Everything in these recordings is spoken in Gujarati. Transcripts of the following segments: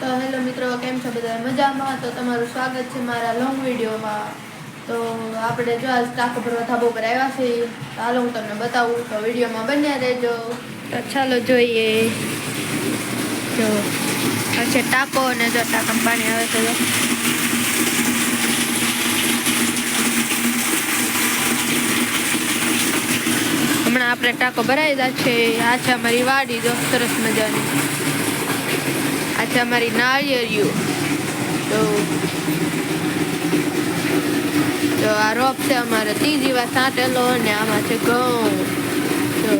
તો હેલો મિત્રો, કેમ છો બધા મજામાં? તો તમારું સ્વાગત છે મારા લોંગ વિડીયોમાં તો આપણે જો આજ ટાંકો ભરવા ધાબો પર આવ્યા છીએ. તો હાલો હું તમને બતાવું. તો વિડીયોમાં બન્યા રહેજો. તો ચાલો જોઈએ. જો, આ છે ટાંકો અને જો ટાંકામાં પાણી આવે છે હમણાં આપણે ટાંકો ભરાઈ દીધા છે. આ છે અમારી વાડી, જો સરસ મજાની. આ છે અમારી નાળિયેરિયું તો તો આ રોપ છે અમારે. ત્રીજી વાર સાંટેલો અને આમાં છે ઘઉં. જો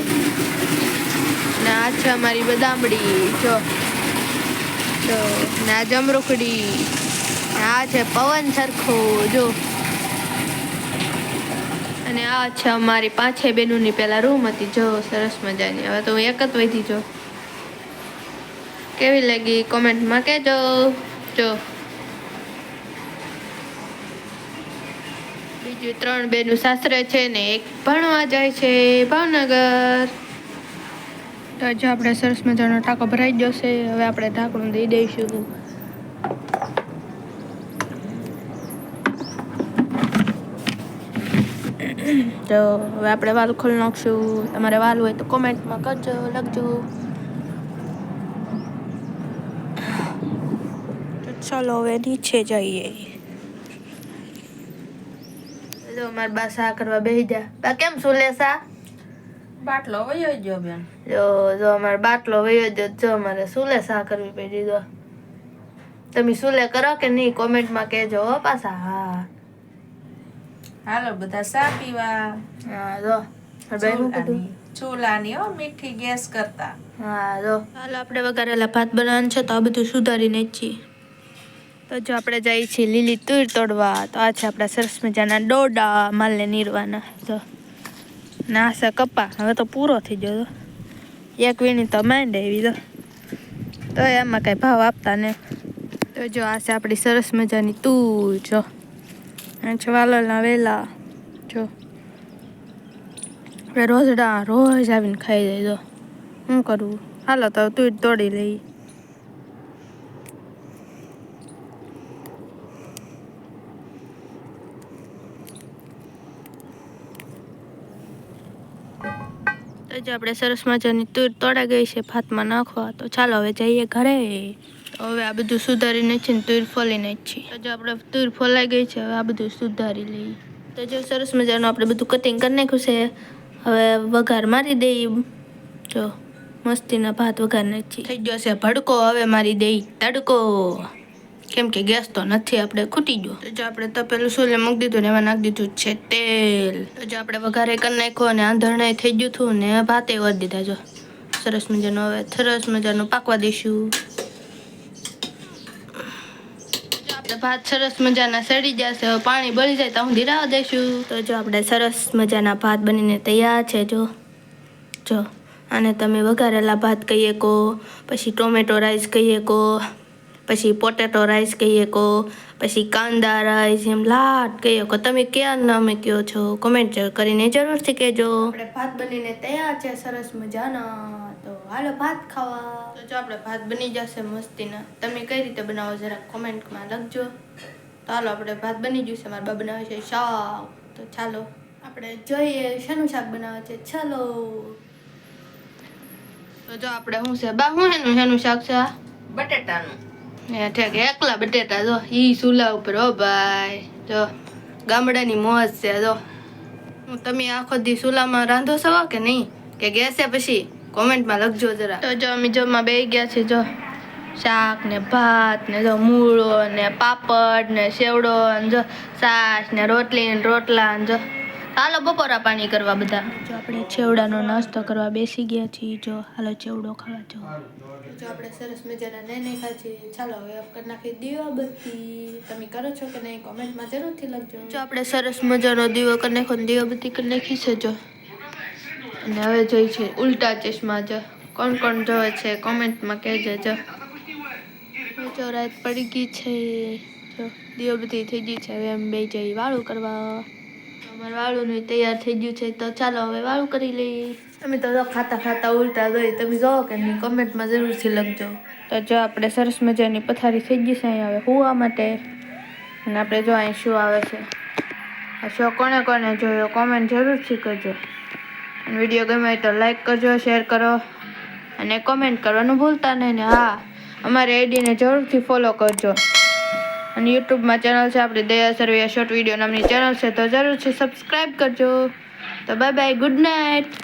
ને આ છે અમારી બદામડી. જો જો ને આ જમરૂખડી. આ છે પવન સરખો, જો. અને આ છે અમારી પાંચે બેનોની પેલા રૂમ હતી. જો, સરસ મજાની. હવે તો હું એક જ વધી જો કેવી લાગી કોમેન્ટમાં કહેજો. જો. બીજું ત્રણ બેનું સાસરે છે ને એક ભણવા જાય છે ભાવનગર. તો જો આપણે સરસ મજાનો ટાંકો ભરાઈ જશે. હવે આપણે ઢાંકણું દઈ દઈશું. તો હવે આપણે વાલ ખોલી નાખશું. તમારે વાલ હોય તો કોમેન્ટમાં કરજો, લખજો. ચાલો હવે નીચે જઈએ. જો માર બા સા કરવા બેહી જા બા કેમ સુલે સા? બાટલો વયો ગયો બેન. જો જો માર બાટલો વયો જો જો મારે સુલે સા કરવી પડી દો તમે સુલે કરો કે નહીં? કોમેન્ટમાં કહેજો હો પાછા. હા. હાલો બધા સા પીવા? હા જો. ચૂલાની હો મીઠી ગેસ કરતા. હા જો. હાલ આપણે વઘારેલા ભાત બનાવવાનું છે તો આ બધું સુધારીને જ છીએ. તો જો આપણે જઈએ છીએ લીલી તુર તોડવા, તો આ છે આપણા સરસ મજાના ડોડા માલને નીરવાના. જો ના છે કપા, હવે તો પૂરો થઈ ગયો. એક વીણી તો માંડ આવી તો તો એમાં કાંઈ ભાવ આપતા ને તો જો આ છે આપણી સરસ મજાની તુર, જો. વાલોલના વેલા, જો. આપણે રોજડા રોજ આવીને ખાઈ જાય, જો. શું કરવું? હાલો તો તું તોડી લઈ તો જે આપણે સરસ મજાની તુર તોડા ગઈ છે, ભાતમાં નાખવા. તો ચાલો હવે જઈએ ઘરે. હવે આ બધું સુધારીને છે ને તુર જ છીએ તો આપણે તુર ફોલાઈ ગઈ છે, હવે આ બધું સુધારી લઈએ. તો જો સરસ મજાનું આપણે બધું કટિંગ કરી નાખ્યું છે, હવે વઘાર મારી દઈએ જો, મસ્તીના ભાત વઘારને જ છીએ થઈ ગયો છે ભડકો, હવે મારી દઈ તડકો. કેમ કે ગેસ તો નથી, આપણે ખૂટી ગયો. તો જો આપણે તપેલું સોલે મૂકી દીધું ને એમાં નાખી દીધું છે તેલ. તો જો આપણે વઘારે કરી નાખ્યો અને આંધરણાય થઈ ગયું હતું ને ભાતે વધી દીધા. જો સરસ મજાનું, હવે સરસ મજાનું પાકવા દઈશું. આપણે ભાત સરસ મજાના સડી જશે પાણી બળી જાય તો હું ધીરાવા દઈશું. તો જો આપણે સરસ મજાના ભાત બનીને તૈયાર છે, જો. જો. અને તમે વઘારેલા ભાત કહીએ કો પછી ટોમેટો રાઈસ કહીએ કો પછી પોટેટો રાઈસ કહીએ કો પછી કાંદા રાઈસ એમ લાટ કહીએ કો. તમે ક્યાં નામે કયો છો? કોમેન્ટ કરીને જરૂરથી કહેજો. આપણે ભાત બનીને તૈયાર છે સરસ મજાના. તો હાલો ભાત ખાવા. તો જો આપણે ભાત બની જશે મસ્તીના. તમે કઈ રીતે બનાવો જરા કોમેન્ટમાં લખજો. તો હાલો આપણે ભાત બની ગયું છે મારા બા બનાવે છે શાક. તો ચાલો. આપણે જોઈએ શાનું શાક બનાવે છે ચાલો. તો જો આપણે શું છે બા શું એનું શેનું શાક છે? બટેટાનું. ઠેક, એકલા બટેટા જો, ઈ ચૂલા ઉપર, હો ભાઈ. જો, ગામડાની મોજ છે, જો. તમે આખો દી ચૂલામાં રાંધો છો કે નહીં? કે ગેસે પછી? કોમેન્ટમાં લખજો જરા. તો જો, અમે જમવા બે ગયા છે, જો. શાક ને ભાત ને જો મૂળો ને પાપડ ને સેવડો ને જો, છાશ ને રોટલી ને રોટલા ને જો. હાલો બપોરા પાણી કરવા બધા. જો આપણે ચેવડાનો નાસ્તો કરવા બેસી ગયા છીએ જો હાલો ચેવડો ખાવા જો. જો આપણે સરસ મજાના નહીં ખાય છે ચાલો હવે કરી નાખી દીવાબત્તી. તમે કરો છો કે નહીં કોમેન્ટમાં જરૂરથી લખજો. જો આપણે સરસ મજાનો દીવો કરી નાખો ને દીવાબત્તી કરી નાખી છે જો. અને હવે જોઈ છે ઉલટા ચશ્મા જો. કોણ કોણ જોવે છે કોમેન્ટમાં કહેજો જો. જો રાત પડી ગઈ છે જો. દીવાબત્તી થઈ ગઈ છે હવે એમ બે જઈ વાળું કરવા. અમારું વાળું તૈયાર થઈ ગયું છે તો ચાલો હવે વાળું કરી લઈએ. તમે તો ખાતા ખાતા ઉલટા ગઈ તમે જો કે નહીં કમેન્ટમાં જરૂરથી લખજો. તો જો આપણે સરસ મજાની પથારી થઈ ગઈ છે અહીંયા હવે હુવા માટે. અને આપણે જો અહીં શું આવે છે. આ શો કોને કોને જોયો કોમેન્ટ જરૂરથી કરજો. અને વીડિયો ગમે તો લાઈક કરજો શેર કરો. અને કોમેન્ટ કરવાનું ભૂલતા નહીં ને હા. અમારી આઈડીને જરૂરથી ફોલો કરજો. અને યુટ્યુબમાં ચેનલ છે આપણી દયા સરવૈયા શોર્ટ વીડિયો નામની ચેનલ છે, તો જરૂરથી સબસ્ક્રાઈબ કરજો. તો બાય બાય ગુડ નાઇટ